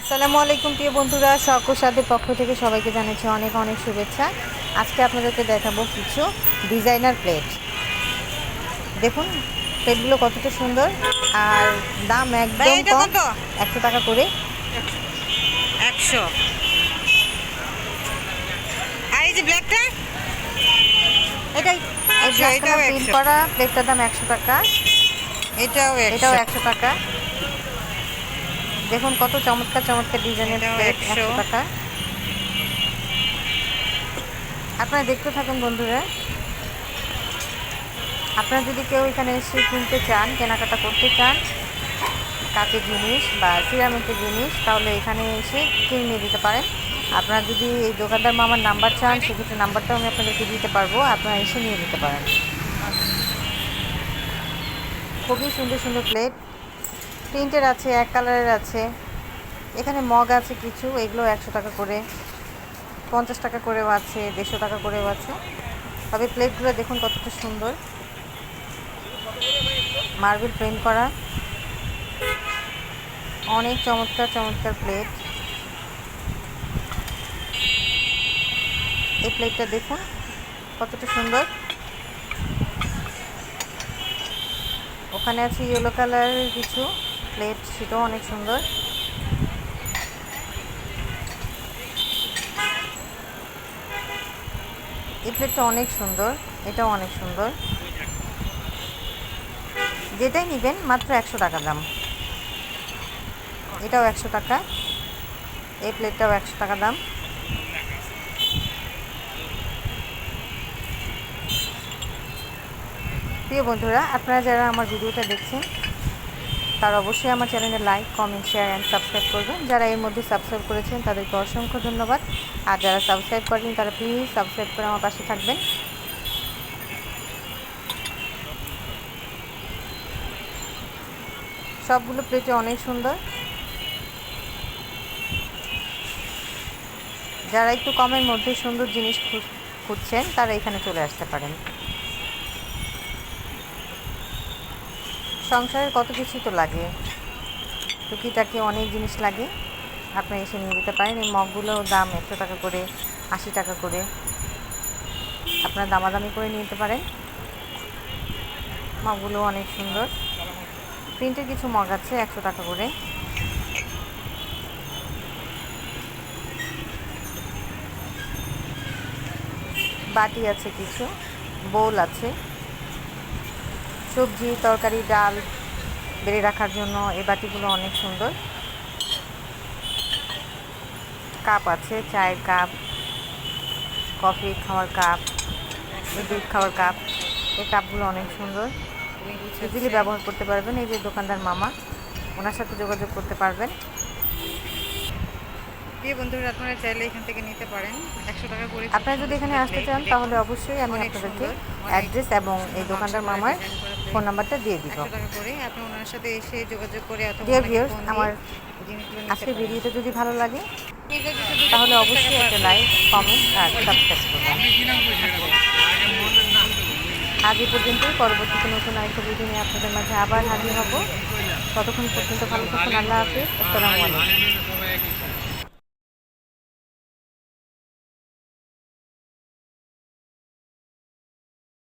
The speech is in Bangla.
আসসালামু আলাইকুম প্রিয় বন্ধুরা। সাথে পক্ষ থেকে সবাইকে জানাচ্ছি অনেক অনেক শুভেচ্ছা। আজকে আপনাদেরকে দেখাবো কিছু ডিজাইনার প্লেট। দেখুন প্লেটগুলো কতটা সুন্দর। আর দাম একদম কম? একশো টাকা করে। একশো। আর এই যে ব্ল্যাকটা এটাই। প্রিন্ট করা প্লেটটার দাম একশো টাকা। এটাও এটাও একশো টাকা। দেখুন কত চমৎকার চমৎকার ডিজাইনের প্লেট 100 একশো। টাকা। আপনারা দেখতে থাকুন বন্ধুরা। আপনারা যদি কেউ এখানে এসে কিনতে চান কেনাকাটা করতে চান কাঁচের জিনিস বা সিরামিকের জিনিস তাহলে এখানে এসে কিনে নিয়ে দিতে পারেন। আপনারা যদি এই দোকানদার মামার নাম্বার চান সেক্ষেত্রে নাম্বারটাও আমি আপনাদেরকে দিতে পারব। আপনারা এসে নিয়ে নিতে পারেন। খুবই সুন্দর সুন্দর প্লেট প্রিন্টের আছে, এক কালারের আছে। এখানে মগ আছে কিছু, এগুলো একশো টাকা করে। পঞ্চাশ টাকা করেও আছে, দেড়শো টাকা করেও আছে। তবে প্লেটগুলো দেখুন কতটা সুন্দর। মার্বেল প্রিন্ট করা। অনেক চমৎকার চমৎকার প্লেট। এই প্লেটটা দেখুন কতটা সুন্দর। ওখানে আছে ইয়েলো কালারের কিছু। প্লেট, সেটাও অনেক সুন্দর। এই প্লেটটা অনেক সুন্দর, এটাও অনেক সুন্দর। যেটাই নেবেন, মাত্র একশো টাকা দাম। এটাও একশো টাকা, এই প্লেটটাও একশো টাকা দাম। প্রিয় বন্ধুরা, আপনারা যারা আমার ভিডিওটা দেখছেন তারা অবশ্যই আমার চ্যানেলে like comment share and subscribe করবেন। যারা এর মধ্যে সাবস্ক্রাইব করেছেন, তাদেরকে অসংখ্য ধন্যবাদ। আর যারা সাবস্ক্রাইব করেন তারা প্লিজ সাবস্ক্রাইব করে আমার পাশে থাকবেন। সবগুলো প্লেটে অনেক সুন্দর। যারা একটু কমের মধ্যে সুন্দর জিনিস খুঁজছেন, তারা এখানে চলে আসতে পারেন। সংসারের কত কিছুই তো লাগে। টুকিটাকি অনেক জিনিস লাগে। আপনি এসে নিয়ে যেতে পারেন। এই মগগুলোর দাম একশো টাকা করে, আশি টাকা করে। আপনারা দামাদামি করে নিয়ে যেতে পারেন। মগগুলো অনেক সুন্দর। প্রিন্টের কিছু মগ আছে একশো টাকা করে। বাটি আছে কিছু, বোল আছে। সবজি তরকারি ডাল বেড়ে রাখার জন্য এই বাটিগুলো অনেক সুন্দর। কাপ আছে চায়ের কাপ কফি খাওয়ার কাপ দুধ খাওয়ার কাপ এই কাপগুলো অনেক সুন্দর। ইজিলি ব্যবহার করতে পারবেন এই যে দোকানদার মামা ওনার সাথে যোগাযোগ করতে পারবেন। বন্ধুরা আপনারা চাইলে এখান থেকে নিতে পারেন। একশো টাকা করে আপনারা যদি এখানে আসতে চান তাহলে অবশ্যই আমি আপনাদেরকে অ্যাড্রেস এবং এই দোকানদার মামার ফোন নাম্বারটা দিয়ে দিব। টাকা করে। আপনি ওনার সাথে এসে যোগাযোগ করে ডিয়ার ভিউয়ার্স আমার আজকের ভিডিওটা যদি ভালো লাগে তাহলে অবশ্যই একটা লাইক কমেন্ট আর সাবস্ক্রাইব করবেন। আজ এই পর্যন্তই। পরবর্তীতে নতুন আরেকটা ভিডিও নিয়ে আপনাদের মাঝে আবার হাজির হব। ততক্ষণ পর্যন্ত ভালো থাকুন। আল্লাহ হাফিজ। আসসালামু আলাইকুম।